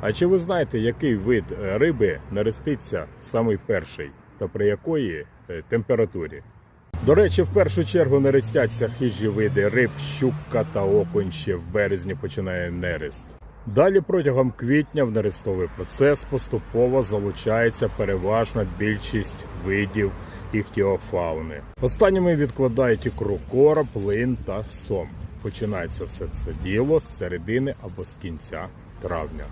А чи ви знаєте, який вид е, риби нереститься самий перший та при якої е, температурі? До речі, в першу чергу нерестяться хижі види риб, щука та окунь ще в березні починає нерест. Далі протягом квітня в нерестовий процес поступово залучається переважна більшість видів іхтіофауни. Останніми відкладають ікру короб, лин та сом. Починається все це діло з середини або з кінця травня.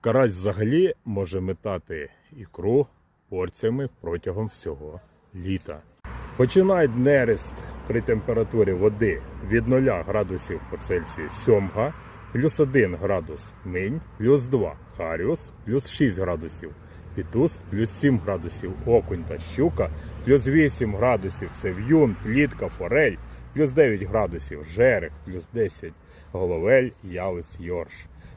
Карась взагалі може метати ікру порціями протягом всього літа. Починають нерест при температурі води від 0 градусів по Цельсію сьомга, плюс 1 градус минь, плюс 2 харіус, плюс 6 градусів пітус, плюс 7 градусів окунь та щука, плюс 8 градусів це в'юн, плітка, форель, плюс 9 градусів жерех, плюс 10 головель, ялець, йорш,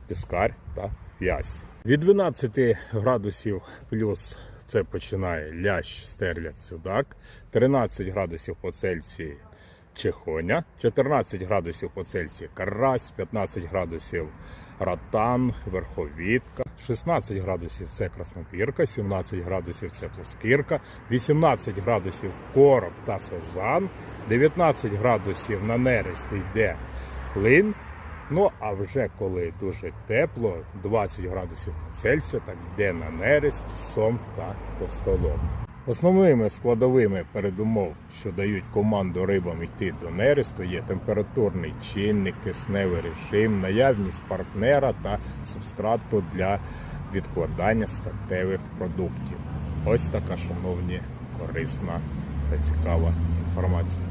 піскар та в'язь. Від 12 градусів плюс це починає лящ, стерлядь, судак, 13 градусів по Цельсії чехоня, 14 градусів по Цельсії карась, 15 градусів ратан, верховітка, 16 градусів це краснопірка, 17 градусів це плоскірка, 18 градусів короб та сазан, 19 градусів на нерест йде лин. Ну а вже коли дуже тепло, 20 градусів Цельсія, так йде на нерест, сом та товстолоб. Основними складовими передумов, що дають команду рибам йти до нересту, є температурний чинник, кисневий режим, наявність партнера та субстрату для відкладання статевих продуктів. Ось така, шановні, корисна та цікава інформація.